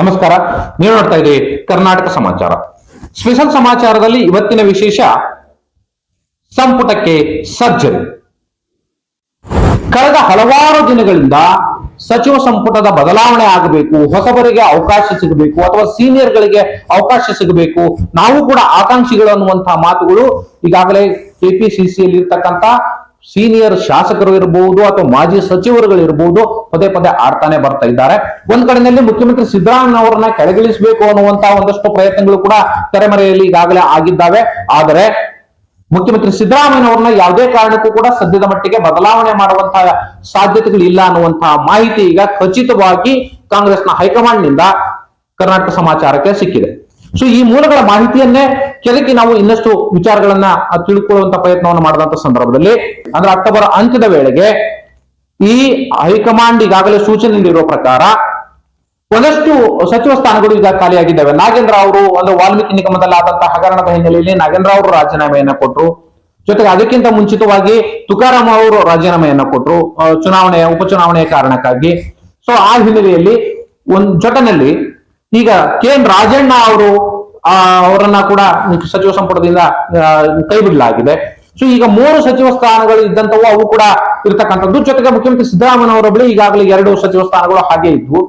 ನಮಸ್ಕಾರ, ನೀವು ನೋಡ್ತಾ ಇದ್ದೀವಿ ಕರ್ನಾಟಕ ಸಮಾಚಾರ. ಸ್ಪೆಷಲ್ ಸಮಾಚಾರದಲ್ಲಿ ಇವತ್ತಿನ ವಿಶೇಷ, ಸಂಪುಟಕ್ಕೆ ಸರ್ಜರಿ. ಕಳೆದ ಹಲವಾರು ದಿನಗಳಿಂದ ಸಚಿವ ಸಂಪುಟದ ಬದಲಾವಣೆ ಆಗಬೇಕು, ಹೊಸಬರಿಗೆ ಅವಕಾಶ ಸಿಗಬೇಕು, ಅಥವಾ ಸೀನಿಯರ್ಗಳಿಗೆ ಅವಕಾಶ ಸಿಗಬೇಕು, ನಾವು ಕೂಡ ಆಕಾಂಕ್ಷಿಗಳು ಅನ್ನುವಂತಹ ಮಾತುಗಳು ಈಗಾಗಲೇ ಕೆಪಿಸಿಸಿಯಲ್ಲಿ ಇರ್ತಕ್ಕಂಥ ಸೀನಿಯರ್ ಶಾಸಕರು ಇರಬಹುದು ಅಥವಾ ಮಾಜಿ ಸಚಿವರುಗಳು ಇರಬಹುದು ಪದೇ ಪದೇ ಆಡ್ತಾನೆ ಬರ್ತಾ ಇದ್ದಾರೆ. ಒಂದ್ ಕಡೆಯಲ್ಲಿ ಮುಖ್ಯಮಂತ್ರಿ ಸಿದ್ದರಾಮಯ್ಯ ಅವರನ್ನ ಕೆಳಗಿಳಿಸಬೇಕು ಅನ್ನುವಂತಹ ಒಂದಷ್ಟು ಪ್ರಯತ್ನಗಳು ಕೂಡ ತೆರೆಮರೆಯಲ್ಲಿ ಈಗಾಗಲೇ ಆಗಿದ್ದಾವೆ. ಆದರೆ ಮುಖ್ಯಮಂತ್ರಿ ಸಿದ್ದರಾಮಯ್ಯನವರನ್ನ ಯಾವುದೇ ಕಾರಣಕ್ಕೂ ಕೂಡ ಸದ್ಯದ ಮಟ್ಟಿಗೆ ಬದಲಾವಣೆ ಮಾಡುವಂತಹ ಸಾಧ್ಯತೆಗಳು ಇಲ್ಲ ಅನ್ನುವಂತಹ ಮಾಹಿತಿ ಈಗ ಖಚಿತವಾಗಿ ಕಾಂಗ್ರೆಸ್ನ ಹೈಕಮಾಂಡ್ನಿಂದ ಕರ್ನಾಟಕ ಸಮಾಚಾರಕ್ಕೆ ಸಿಕ್ಕಿದೆ. ಸೊ ಈ ಮೂಲಗಳ ಮಾಹಿತಿಯನ್ನೇ ಕೆದಕಿ ನಾವು ಇನ್ನಷ್ಟು ವಿಚಾರಗಳನ್ನ ತಿಳ್ಕೊಳ್ಳುವಂತ ಪ್ರಯತ್ನವನ್ನು ಮಾಡಿದಂತ ಸಂದರ್ಭದಲ್ಲಿ, ಅಂದ್ರೆ ಅಕ್ಟೋಬರ್ ಅಂತ್ಯದ ವೇಳೆಗೆ ಈ ಹೈಕಮಾಂಡ್ ಈಗಾಗಲೇ ಸೂಚನೆ ನೀಡಿರುವ ಪ್ರಕಾರ ಒಂದಷ್ಟು ಸಚಿವ ಸ್ಥಾನಗಳು ಈಗ ಖಾಲಿಯಾಗಿದ್ದಾವೆ. ನಾಗೇಂದ್ರ ಅವರು, ಅಂದ್ರೆ ವಾಲ್ಮೀಕಿ ನಿಗಮದಲ್ಲಿ ಆದಂತಹ ಹಗರಣದ ಹಿನ್ನೆಲೆಯಲ್ಲಿ ನಾಗೇಂದ್ರ ಅವರು ರಾಜೀನಾಮೆಯನ್ನ ಕೊಟ್ಟರು ಜೊತೆಗೆ ಅದಕ್ಕಿಂತ ಮುಂಚಿತವಾಗಿ ತುಕಾರಾಮ್ ಅವರು ರಾಜೀನಾಮೆಯನ್ನ ಕೊಟ್ಟರು ಚುನಾವಣೆಯ, ಉಪಚುನಾವಣೆಯ ಕಾರಣಕ್ಕಾಗಿ. ಸೊ ಆ ಹಿನ್ನೆಲೆಯಲ್ಲಿ ಒಂದ್ ಜೊತೆನಲ್ಲಿ ಈಗ ಕೆ ಎನ್ ರಾಜಣ್ಣ ಅವರು ಅವರನ್ನ ಕೂಡ ಸಚಿವ ಸಂಪುಟದಿಂದ ಆ, ಕೈ ಬಿಡಲಾಗಿದೆ. ಸೊ ಈಗ ಮೂರು ಸಚಿವ ಸ್ಥಾನಗಳು ಇದ್ದಂತವು ಅವು ಕೂಡ ಇರ್ತಕ್ಕಂಥದ್ದು. ಜೊತೆಗೆ ಮುಖ್ಯಮಂತ್ರಿ ಸಿದ್ದರಾಮಯ್ಯ ಅವರ ಬಳಿ ಈಗಾಗಲೇ ಎರಡು ಸಚಿವ ಸ್ಥಾನಗಳು ಹಾಗೆ ಇದ್ವು.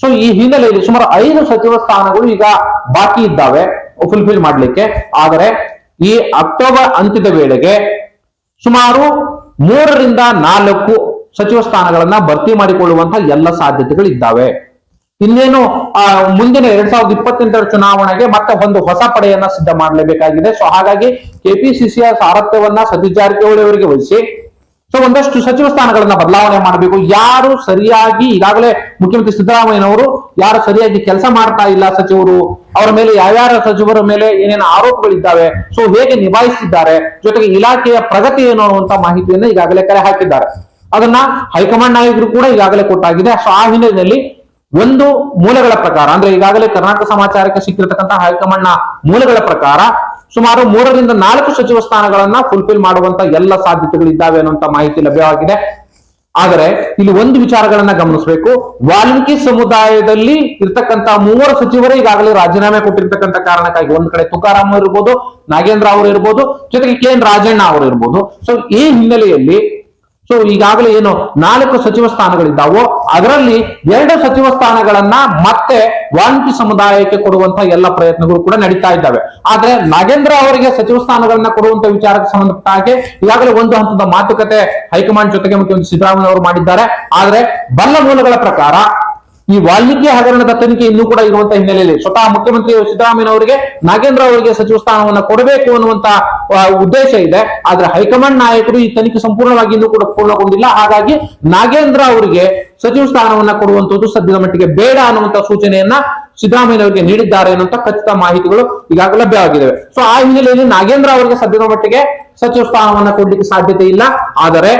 ಸೊ ಈ ಹಿನ್ನೆಲೆಯಲ್ಲಿ ಸುಮಾರು ಐದು ಸಚಿವ ಸ್ಥಾನಗಳು ಈಗ ಬಾಕಿ ಇದ್ದಾವೆ ಫುಲ್ಫಿಲ್ ಮಾಡಲಿಕ್ಕೆ. ಆದರೆ ಈ ಅಕ್ಟೋಬರ್ ಅಂತ್ಯದ ವೇಳೆಗೆ ಸುಮಾರು ಮೂರರಿಂದ ನಾಲ್ಕು ಸಚಿವ ಸ್ಥಾನಗಳನ್ನ ಭರ್ತಿ ಮಾಡಿಕೊಳ್ಳುವಂತಹ ಎಲ್ಲ ಸಾಧ್ಯತೆಗಳು ಇದ್ದಾವೆ ಇನ್ನೇನು ಆ, ಮುಂದಿನ ಎರಡ್ ಸಾವಿರದ ಇಪ್ಪತ್ತೆಂಟರ ಚುನಾವಣೆಗೆ ಮತ್ತೆ ಒಂದು ಹೊಸ ಪಡೆಯನ್ನ ಸಿದ್ಧ ಮಾಡಲೇಬೇಕಾಗಿದೆ. ಸೊ ಹಾಗಾಗಿ ಕೆಪಿಸಿಸಿಯ ಸಾರಥ್ಯವನ್ನ ಸತೀಶ್ ಜಾರಕಿಹೊಳಿ ಅವರಿಗೆ ವಹಿಸಿ. ಸೊ ಒಂದಷ್ಟು ಸಚಿವ ಸ್ಥಾನಗಳನ್ನ ಬದಲಾವಣೆ ಮಾಡಬೇಕು. ಯಾರು ಸರಿಯಾಗಿ ಈಗಾಗಲೇ ಮುಖ್ಯಮಂತ್ರಿ ಸಿದ್ದರಾಮಯ್ಯನವರು ಯಾರು ಸರಿಯಾಗಿ ಕೆಲಸ ಮಾಡ್ತಾ ಇಲ್ಲ ಸಚಿವರು ಅವರ ಮೇಲೆ ಯಾವ್ಯಾರ ಸಚಿವರ ಮೇಲೆ ಏನೇನು ಆರೋಪಗಳಿದ್ದಾವೆ ಸೊ ಹೇಗೆ ನಿಭಾಯಿಸಿದ್ದಾರೆ ಜೊತೆಗೆ ಇಲಾಖೆಯ ಪ್ರಗತಿ ಏನು ಅನ್ನುವಂತ ಮಾಹಿತಿಯನ್ನು ಈಗಾಗಲೇ ಕರೆ ಹಾಕಿದ್ದಾರೆ. ಅದನ್ನ ಹೈಕಮಾಂಡ್ ನಾಯಕರು ಕೂಡ ಈಗಾಗಲೇ ಕೊಟ್ಟಾಗಿದೆ. ಸೊ ಆ ಹಿನ್ನೆಲೆಯಲ್ಲಿ ಒಂದು ಮೂಲಗಳ ಪ್ರಕಾರ, ಅಂದ್ರೆ ಈಗಾಗಲೇ ಕರ್ನಾಟಕ ಸಮಾಚಾರಕ್ಕೆ ಸಿಕ್ಕಿರತಕ್ಕಂತಹ ಹೈಕಮಾಂಡ್ನ ಮೂಲಗಳ ಪ್ರಕಾರ ಸುಮಾರು ಮೂರರಿಂದ ನಾಲ್ಕು ಸಚಿವ ಸ್ಥಾನಗಳನ್ನ ಫುಲ್ಫಿಲ್ ಮಾಡುವಂತ ಎಲ್ಲ ಸಾಧ್ಯತೆಗಳು ಇದ್ದಾವೆ ಅನ್ನುವಂತ ಮಾಹಿತಿ ಲಭ್ಯವಾಗಿದೆ. ಆದರೆ ಇಲ್ಲಿ ಒಂದು ವಿಚಾರಗಳನ್ನ ಗಮನಿಸಬೇಕು. ವಾಲ್ಮೀಕಿ ಸಮುದಾಯದಲ್ಲಿ ಇರ್ತಕ್ಕಂತಹ ಮೂವರು ಸಚಿವರು ಈಗಾಗಲೇ ರಾಜೀನಾಮೆ ಕೊಟ್ಟಿರ್ತಕ್ಕಂಥ ಕಾರಣಕ್ಕಾಗಿ ಒಂದ್ ಕಡೆ ತುಕಾರಾಮ್ ಇರ್ಬೋದು, ನಾಗೇಂದ್ರ ಅವರು ಇರ್ಬೋದು, ಜೊತೆಗೆ ಕೆ ಎನ್ ರಾಜಣ್ಣ ಅವರು ಇರ್ಬೋದು. ಸೊ ಈ ಹಿನ್ನೆಲೆಯಲ್ಲಿ ಸೊ ಈಗಾಗಲೇ ಏನು ನಾಲ್ಕು ಸಚಿವ ಸ್ಥಾನಗಳಿದ್ದಾವೋ, ಅದರಲ್ಲಿ ಎರಡು ಸಚಿವ ಸ್ಥಾನಗಳನ್ನ ಮತ್ತೆ ವಾಲ್ಮೀಕಿ ಸಮುದಾಯಕ್ಕೆ ಕೊಡುವಂತ ಎಲ್ಲ ಪ್ರಯತ್ನಗಳು ಕೂಡ ನಡೀತಾ ಇದ್ದಾವೆ. ಆದ್ರೆ ನಾಗೇಂದ್ರ ಅವರಿಗೆ ಸಚಿವ ಸ್ಥಾನಗಳನ್ನ ಕೊಡುವಂತ ವಿಚಾರಕ್ಕೆ ಸಂಬಂಧಪಟ್ಟ ಹಾಗೆ ಈಗಾಗಲೇ ಒಂದು ಹಂತದ ಮಾತುಕತೆ ಹೈಕಮಾಂಡ್ ಜೊತೆಗೆ ಮುಖ್ಯಮಂತ್ರಿ ಸಿದ್ದರಾಮಯ್ಯ ಅವರು ಮಾಡಿದ್ದಾರೆ. ಆದ್ರೆ ಬಲ್ಲ ಮೂಲಗಳ ಪ್ರಕಾರ ಈ ವಾಲ್ಮೀಕಿ ಹಗರಣದ ತನಿಖೆ ಇನ್ನೂ ಕೂಡ ಇರುವಂತಹ ಹಿನ್ನೆಲೆಯಲ್ಲಿ ಸ್ವತಃ ಮುಖ್ಯಮಂತ್ರಿ ಸಿದ್ದರಾಮಯ್ಯ ಅವರಿಗೆ, ನಾಗೇಂದ್ರ ಅವರಿಗೆ ಸಚಿವ ಸ್ಥಾನವನ್ನು ಕೊಡಬೇಕು ಅನ್ನುವಂತ ಉದ್ದೇಶ ಇದೆ. ಆದ್ರೆ ಹೈಕಮಾಂಡ್ ನಾಯಕರು ಈ ತನಿಖೆ ಸಂಪೂರ್ಣವಾಗಿ ಇನ್ನೂ ಕೂಡ ಪೂರ್ಣಗೊಂಡಿಲ್ಲ. ಹಾಗಾಗಿ ನಾಗೇಂದ್ರ ಅವರಿಗೆ ಸಚಿವ ಸ್ಥಾನವನ್ನ ಕೊಡುವಂತದ್ದು ಸದ್ಯದ ಮಟ್ಟಿಗೆ ಬೇಡ ಅನ್ನುವಂತ ಸೂಚನೆಯನ್ನ ಸಿದ್ದರಾಮಯ್ಯ ಅವರಿಗೆ ನೀಡಿದ್ದಾರೆ ಅನ್ನುವಂತ ಖಚಿತ ಮಾಹಿತಿಗಳು ಈಗಾಗಲೇ ಲಭ್ಯವಾಗಿದ್ದಾವೆ ಸೊ ಆ ಹಿನ್ನೆಲೆಯಲ್ಲಿ ನಾಗೇಂದ್ರ ಅವರಿಗೆ ಸದ್ಯದ ಮಟ್ಟಿಗೆ ಸಚಿವ ಸ್ಥಾನವನ್ನ ಕೊಡ್ಲಿಕ್ಕೆ ಸಾಧ್ಯತೆ ಇಲ್ಲ. ಆದರೆ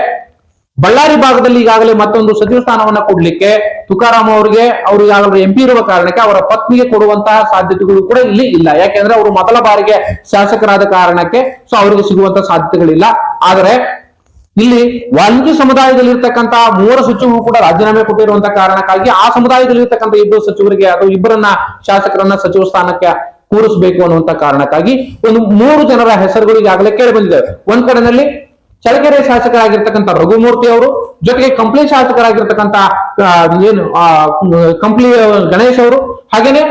ಬಳ್ಳಾರಿ ಭಾಗದಲ್ಲಿ ಈಗಾಗಲೇ ಮತ್ತೊಂದು ಸಚಿವ ಸ್ಥಾನವನ್ನ ಕೊಡ್ಲಿಕ್ಕೆ ತುಕಾರಾಮ್ ಅವರಿಗೆ, ಅವರು ಈಗಾಗಲೇ ಎಂಪಿ ಇರುವ ಕಾರಣಕ್ಕೆ ಅವರ ಪತ್ನಿಗೆ ಕೊಡುವಂತಹ ಸಾಧ್ಯತೆಗಳು ಕೂಡ ಇಲ್ಲಿ ಇಲ್ಲ. ಯಾಕೆಂದ್ರೆ ಅವರು ಮೊದಲ ಬಾರಿಗೆ ಶಾಸಕರಾದ ಕಾರಣಕ್ಕೆ ಸೊ ಅವರಿಗೆ ಸಿಗುವಂತಹ ಸಾಧ್ಯತೆಗಳಿಲ್ಲ. ಆದರೆ ಇಲ್ಲಿ ವಾಲ್ಮೀಕಿ ಸಮುದಾಯದಲ್ಲಿ ಇರ್ತಕ್ಕಂತಹ ಮೂವರು ಸಚಿವರು ಕೂಡ ರಾಜೀನಾಮೆ ಕೊಟ್ಟಿರುವಂತಹ ಕಾರಣಕ್ಕಾಗಿ ಆ ಸಮುದಾಯದಲ್ಲಿ ಇರ್ತಕ್ಕಂಥ ಇಬ್ಬರು ಸಚಿವರಿಗೆ ಅಥವಾ ಇಬ್ಬರನ್ನ ಶಾಸಕರನ್ನ ಸಚಿವ ಸ್ಥಾನಕ್ಕೆ ಕೂರಿಸಬೇಕು ಅನ್ನುವಂತ ಕಾರಣಕ್ಕಾಗಿ ಒಂದು ಮೂರು ಜನರ ಹೆಸರುಗಳು ಈಗಾಗಲೇ ಕೇಳಿ ಬಂದಿದ್ದಾವೆ. ಒಂದ್ ಕಡೆನಲ್ಲಿ ಚಳ್ಳಕೆರೆ ಶಾಸಕರಾಗಿರ್ತಕ್ಕಂಥ ರಘುಮೂರ್ತಿ ಅವರು, ಜೊತೆಗೆ ಕಂಪ್ಲಿ ಶಾಸಕರಾಗಿರ್ತಕ್ಕಂಥ ಏನು ಕಂಪ್ಲಿ ಗಣೇಶ್ ಅವರು, ಹಾಗೇನೆ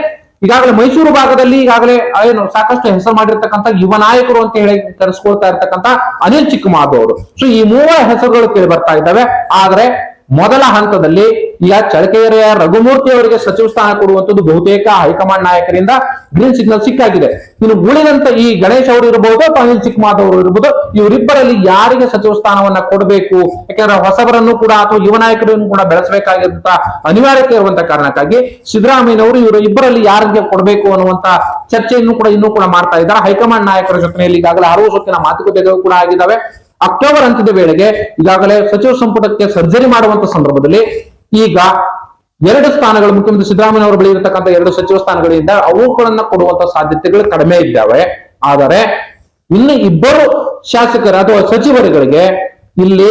ಈಗಾಗಲೇ ಮೈಸೂರು ಭಾಗದಲ್ಲಿ ಈಗಾಗಲೇ ಏನು, ಸಾಕಷ್ಟು ಹೆಸರು ಮಾಡಿರ್ತಕ್ಕಂಥ ಯುವ ನಾಯಕರು ಅಂತ ಹೇಳಿ ಕರೆಸ್ಕೊಳ್ತಾ ಇರ್ತಕ್ಕಂಥ ಅನಿಲ್ ಚಿಕ್ಕಮಾದು ಅವರು. ಸೊ ಈ ಮೂವರ ಹೆಸರುಗಳು ಕೇಳಿ ಬರ್ತಾ ಇದ್ದಾವೆ. ಆದ್ರೆ ಮೊದಲ ಹಂತದಲ್ಲಿ ಈಗ ಚಳಕೆರೆಯ ರಘುಮೂರ್ತಿ ಅವರಿಗೆ ಸಚಿವ ಸ್ಥಾನ ಕೊಡುವಂತದ್ದು ಬಹುತೇಕ ಹೈಕಮಾಂಡ್ ನಾಯಕರಿಂದ ಗ್ರೀನ್ ಸಿಗ್ನಲ್ ಸಿಕ್ಕಾಗಿದೆ. ಇನ್ನು ಉಳಿದಂತ ಈ ಗಣೇಶ್ ಅವರು ಇರಬಹುದು ಅನಿಲ್ ಚಿಕ್ಕಮಾದ್ ಅವರು ಇರಬಹುದು ಇವರಿಬ್ಬರಲ್ಲಿ ಯಾರಿಗೆ ಸಚಿವ ಸ್ಥಾನವನ್ನ ಕೊಡಬೇಕು? ಯಾಕಂದ್ರೆ ಹೊಸಬರನ್ನು ಕೂಡ ಅಥವಾ ಯುವ ನಾಯಕರನ್ನು ಕೂಡ ಬೆಳೆಸಬೇಕಾಗಿರುವಂತಹ ಅನಿವಾರ್ಯತೆ ಇರುವಂತಹ ಕಾರಣಕ್ಕಾಗಿ ಸಿದ್ದರಾಮಯ್ಯನವರು ಇವರು ಇಬ್ಬರಲ್ಲಿ ಯಾರಿಗೆ ಕೊಡಬೇಕು ಅನ್ನುವಂತ ಚರ್ಚೆಯನ್ನು ಕೂಡ ಇನ್ನೂ ಕೂಡ ಮಾಡ್ತಾ ಇದ್ದಾರೆ. ಹೈಕಮಾಂಡ್ ನಾಯಕರ ಜೊತೆಯಲ್ಲಿ ಈಗಾಗಲೇ ಹಲವು ಸುತ್ತಿನ ಮಾತುಕತೆಗಳು ಕೂಡ ಆಗಿದ್ದಾವೆ. ಅಕ್ಟೋಬರ್ ಅಂತ್ಯದ ವೇಳೆಗೆ ಈಗಾಗಲೇ ಸಚಿವ ಸಂಪುಟಕ್ಕೆ ಸರ್ಜರಿ ಮಾಡುವಂತ ಸಂದರ್ಭದಲ್ಲಿ ಈಗ ಎರಡು ಸ್ಥಾನಗಳು, ಮುಖ್ಯಮಂತ್ರಿ ಸಿದ್ದರಾಮಯ್ಯ ಅವರು ಬಳಿ ಎರಡು ಸಚಿವ ಸ್ಥಾನಗಳಿಂದ ಅವುಗಳನ್ನ ಕೊಡುವಂತ ಸಾಧ್ಯತೆಗಳು ಕಡಿಮೆ ಇದ್ದಾವೆ. ಆದರೆ ಇನ್ನು ಇಬ್ಬರು ಶಾಸಕರ ಅಥವಾ ಸಚಿವರುಗಳಿಗೆ ಇಲ್ಲಿ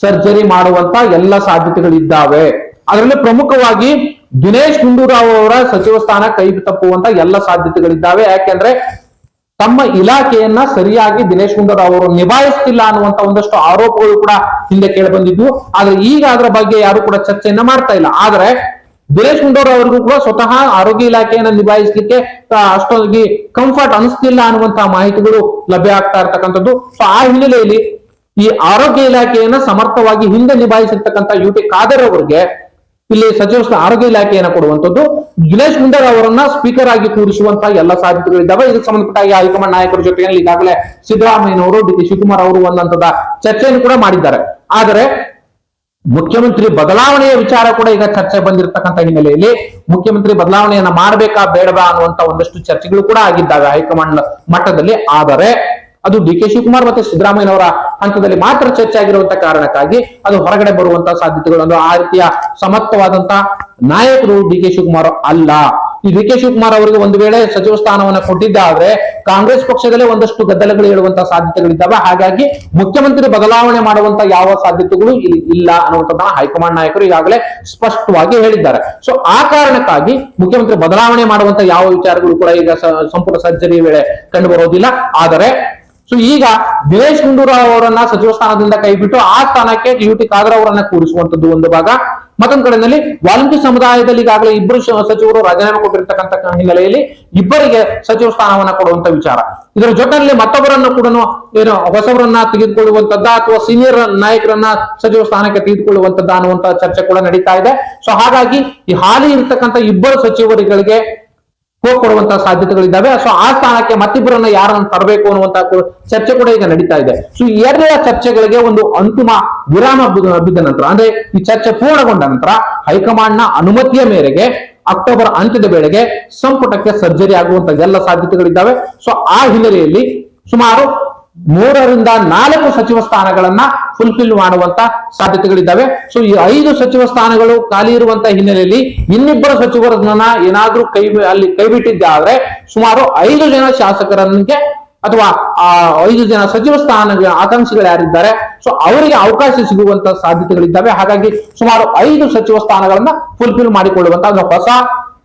ಸರ್ಜರಿ ಮಾಡುವಂತ ಎಲ್ಲ ಸಾಧ್ಯತೆಗಳಿದ್ದಾವೆ. ಅದರಲ್ಲಿ ಪ್ರಮುಖವಾಗಿ ದಿನೇಶ್ ಗುಂಡೂರಾವ್ ಅವರ ಸಚಿವ ಸ್ಥಾನ ಕೈ ತಪ್ಪುವಂತ ಎಲ್ಲ ಸಾಧ್ಯತೆಗಳಿದ್ದಾವೆ. ಯಾಕೆಂದ್ರೆ ತಮ್ಮ ಇಲಾಖೆಯನ್ನ ಸರಿಯಾಗಿ ದಿನೇಶ್ ಗುಂಡೂರಾವ್ ಅವರು ನಿಭಾಯಿಸ್ತಿಲ್ಲ ಅನ್ನುವಂತ ಒಂದಷ್ಟು ಆರೋಪಗಳು ಕೂಡ ಹಿಂದೆ ಕೇಳಿ ಬಂದಿದ್ವು. ಆದ್ರೆ ಈಗ ಅದರ ಬಗ್ಗೆ ಯಾರು ಕೂಡ ಚರ್ಚೆಯನ್ನ ಮಾಡ್ತಾ ಇಲ್ಲ. ಆದ್ರೆ ದಿನೇಶ್ ಗುಂಡೂರಾವ್ ಅವರಿಗೂ ಕೂಡ ಸ್ವತಃ ಆರೋಗ್ಯ ಇಲಾಖೆಯನ್ನ ನಿಭಾಯಿಸಲಿಕ್ಕೆ ಅಷ್ಟೊಂದು ಕಂಫರ್ಟ್ ಅನಿಸ್ತಿಲ್ಲ ಅನ್ನುವಂತಹ ಮಾಹಿತಿಗಳು ಲಭ್ಯ ಆಗ್ತಾ ಇರ್ತಕ್ಕಂಥದ್ದು. ಸೊ ಆ ಹಿನ್ನೆಲೆಯಲ್ಲಿ ಈ ಆರೋಗ್ಯ ಇಲಾಖೆಯನ್ನ ಸಮರ್ಥವಾಗಿ ಹಿಂದೆ ನಿಭಾಯಿಸಿರ್ತಕ್ಕಂಥ ಯು ಟಿ ಖಾದರ್ ಅವರಿಗೆ ಇಲ್ಲಿ ಸಚಿವ ಆರೋಗ್ಯ ಇಲಾಖೆಯನ್ನು ಕೊಡುವಂತದ್ದು ದಿನೇಶ್ ಗುಂಡೂರಾವ್ ಅವರನ್ನ ಸ್ಪೀಕರ್ ಆಗಿ ಕೂರಿಸುವಂತ ಎಲ್ಲ ಸಾಧ್ಯತೆಗಳಿದ್ದಾವೆ ಇದಕ್ಕೆ ಸಂಬಂಧಪಟ್ಟ ಹೈಕಮಾಂಡ್ ನಾಯಕರ ಜೊತೆಗೆ ಈಗಾಗಲೇ ಸಿದ್ದರಾಮಯ್ಯನವರು, ಡಿ ಕೆ ಶಿವಕುಮಾರ್ ಅವರು ಒಂದಂತದ ಚರ್ಚೆಯನ್ನು ಕೂಡ ಮಾಡಿದ್ದಾರೆ. ಆದರೆ ಮುಖ್ಯಮಂತ್ರಿ ಬದಲಾವಣೆಯ ವಿಚಾರ ಕೂಡ ಈಗ ಚರ್ಚೆ ಬಂದಿರತಕ್ಕಂತ ಹಿನ್ನೆಲೆಯಲ್ಲಿ ಮುಖ್ಯಮಂತ್ರಿ ಬದಲಾವಣೆಯನ್ನ ಮಾಡಬೇಕಾ ಬೇಡವಾ ಅನ್ನುವಂತ ಒಂದಷ್ಟು ಚರ್ಚೆಗಳು ಕೂಡ ಆಗಿದ್ದಾವೆ ಹೈಕಮಾಂಡ್ ಮಟ್ಟದಲ್ಲಿ. ಆದರೆ ಅದು ಡಿ ಕೆ ಶಿವಕುಮಾರ್ ಮತ್ತೆ ಸಿದ್ದರಾಮಯ್ಯನವರ ಹಂತದಲ್ಲಿ ಮಾತ್ರ ಚರ್ಚೆ ಆಗಿರುವಂತಹ ಕಾರಣಕ್ಕಾಗಿ ಅದು ಹೊರಗಡೆ ಬರುವಂತಹ ಸಾಧ್ಯತೆಗಳು. ಅಂದ್ರೆ ಆ ರೀತಿಯ ಸಮರ್ಥವಾದಂತಹ ನಾಯಕರು ಡಿ ಕೆ ಶಿವಕುಮಾರ್ ಅಲ್ಲ. ಈ ಡಿ ಕೆ ಶಿವಕುಮಾರ್ ಅವರಿಗೆ ಒಂದು ವೇಳೆ ಸಚಿವ ಸ್ಥಾನವನ್ನ ಕೊಟ್ಟಿದ್ದಾದ್ರೆ ಕಾಂಗ್ರೆಸ್ ಪಕ್ಷದಲ್ಲೇ ಒಂದಷ್ಟು ಗದ್ದಲಗಳು ಹೇಳುವಂತಹ ಸಾಧ್ಯತೆಗಳಿದ್ದಾವೆ. ಹಾಗಾಗಿ ಮುಖ್ಯಮಂತ್ರಿ ಬದಲಾವಣೆ ಮಾಡುವಂತ ಯಾವ ಸಾಧ್ಯತೆಗಳು ಇಲ್ಲಿ ಅನ್ನುವಂಥದ್ದನ್ನ ಹೈಕಮಾಂಡ್ ನಾಯಕರು ಈಗಾಗಲೇ ಸ್ಪಷ್ಟವಾಗಿ ಹೇಳಿದ್ದಾರೆ. ಸೊ ಆ ಕಾರಣಕ್ಕಾಗಿ ಮುಖ್ಯಮಂತ್ರಿ ಬದಲಾವಣೆ ಮಾಡುವಂತ ಯಾವ ವಿಚಾರಗಳು ಕೂಡ ಈಗ ಸಂಪುಟ ಸರ್ಜರಿ ವೇಳೆ ಕಂಡು ಬರೋದಿಲ್ಲ. ಆದರೆ ಸೊ ಈಗ ದಿನೇಶ್ ಗುಂಡೂರಾವ್ ಅವರನ್ನ ಸಚಿವ ಸ್ಥಾನದಿಂದ ಕೈಬಿಟ್ಟು ಆ ಸ್ಥಾನಕ್ಕೆ ಯು ಟಿ ಖಾದರ್ ಅವರನ್ನ ಕೂರಿಸುವಂತದ್ದು ಒಂದು ಭಾಗ. ಮತ್ತೊಂದು ಕಡೆಯಲ್ಲಿ ವಾಲ್ಮೀಕಿ ಸಮುದಾಯದಲ್ಲಿ ಈಗಾಗಲೇ ಇಬ್ಬರು ಸಚಿವರು ರಾಜೀನಾಮೆ ಕೊಟ್ಟಿರ್ತಕ್ಕಂಥ ಹಿನ್ನೆಲೆಯಲ್ಲಿ ಇಬ್ಬರಿಗೆ ಸಚಿವ ಸ್ಥಾನವನ್ನ ಕೊಡುವಂತ ವಿಚಾರ. ಇದರ ಜೊತೆಯಲ್ಲಿ ಮತ್ತೊಬ್ಬರನ್ನು ಕೂಡ ಏನು ಹೊಸವರನ್ನ ತೆಗೆದುಕೊಳ್ಳುವಂತದ್ದ ಅಥವಾ ಸೀನಿಯರ್ ನಾಯಕರನ್ನ ಸಚಿವ ಸ್ಥಾನಕ್ಕೆ ತೆಗೆದುಕೊಳ್ಳುವಂತದ್ದ ಅನ್ನುವಂತ ಚರ್ಚೆ ಕೂಡ ನಡೀತಾ ಇದೆ. ಸೊ ಹಾಗಾಗಿ ಈ ಹಾಲಿ ಇರ್ತಕ್ಕಂಥ ಇಬ್ಬರು ಸಚಿವರುಗಳಿಗೆ ಹೋಗ್ ಕೊಡುವಂತ ಸಾಧ್ಯತೆಗಳಿದ್ದಾವೆ. ಸೊ ಆ ಸ್ಥಾನಕ್ಕೆ ಮತ್ತಿಬ್ಬರನ್ನ ಯಾರನ್ನ ತರಬೇಕು ಅನ್ನುವಂತಹ ಚರ್ಚೆ ಕೂಡ ಈಗ ನಡೀತಾ ಇದೆ. ಸೊ ಈ ಎರಡನೇ ಚರ್ಚೆಗಳಿಗೆ ಒಂದು ಅಂತಿಮ ವಿರಾಮ ಬಿದ್ದ ನಂತರ, ಅಂದ್ರೆ ಈ ಚರ್ಚೆ ಪೂರ್ಣಗೊಂಡ ನಂತರ ಹೈಕಮಾಂಡ್ನ ಅನುಮತಿಯ ಮೇರೆಗೆ ಅಕ್ಟೋಬರ್ ಅಂತ್ಯದ ವೇಳೆಗೆ ಸಂಪುಟಕ್ಕೆ ಸರ್ಜರಿ ಆಗುವಂತ ಎಲ್ಲ ಸಾಧ್ಯತೆಗಳಿದ್ದಾವೆ. ಸೊ ಆ ಹಿನ್ನೆಲೆಯಲ್ಲಿ ಸುಮಾರು ಮೂರರಿಂದ ನಾಲ್ಕು ಸಚಿವ ಸ್ಥಾನಗಳನ್ನ ಫುಲ್ಫಿಲ್ ಮಾಡುವಂತ ಸಾಧ್ಯತೆಗಳಿದ್ದಾವೆ. ಸೊ ಈ ಐದು ಸಚಿವ ಸ್ಥಾನಗಳು ಖಾಲಿ ಇರುವಂತ ಹಿನ್ನೆಲೆಯಲ್ಲಿ ಇನ್ನಿಬ್ಬರು ಸಚಿವರನ್ನ ಏನಾದ್ರೂ ಕೈ ಅಲ್ಲಿ ಕೈ ಬಿಟ್ಟಿದ್ದಾದ್ರೆ ಸುಮಾರು ಐದು ಜನ ಶಾಸಕರನ್ಗೆ ಅಥವಾ, ಆ, ಐದು ಜನ ಸಚಿವ ಸ್ಥಾನ ಆಕಾಂಕ್ಷಿಗಳು ಯಾರಿದ್ದಾರೆ ಸೊ ಅವರಿಗೆ ಅವಕಾಶ ಸಿಗುವಂತ ಸಾಧ್ಯತೆಗಳಿದ್ದಾವೆ. ಹಾಗಾಗಿ ಸುಮಾರು ಐದು ಸಚಿವ ಸ್ಥಾನಗಳನ್ನ ಫುಲ್ಫಿಲ್ ಮಾಡಿಕೊಳ್ಳುವಂತ ಹೊಸ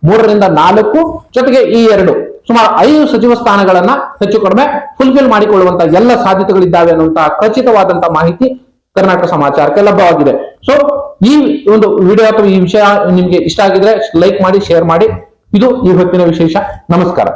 ಮೂರರಿಂದ ನಾಲ್ಕು ಜೊತೆಗೆ ಈ ಎರಡು ಸುಮಾರು ಐದು ಸಚಿವ ಸ್ಥಾನಗಳನ್ನ ಹೆಚ್ಚು ಕಡಿಮೆ ಫುಲ್ಫಿಲ್ ಮಾಡಿಕೊಳ್ಳುವಂತಹ ಎಲ್ಲ ಸಾಧ್ಯತೆಗಳಿದ್ದಾವೆ ಅನ್ನುವಂತಹ ಖಚಿತವಾದಂತಹ ಮಾಹಿತಿ ಕರ್ನಾಟಕ ಸಮಾಚಾರಕ್ಕೆ ಲಭ್ಯವಾಗಿದೆ. ಸೊ ಈ ಒಂದು ವಿಡಿಯೋ ಅಥವಾ ಈ ವಿಷಯ ನಿಮ್ಗೆ ಇಷ್ಟ ಆಗಿದ್ರೆ ಲೈಕ್ ಮಾಡಿ ಶೇರ್ ಮಾಡಿ. ಇದು ಈ ಹೊತ್ತಿನ ವಿಶೇಷ. ನಮಸ್ಕಾರ.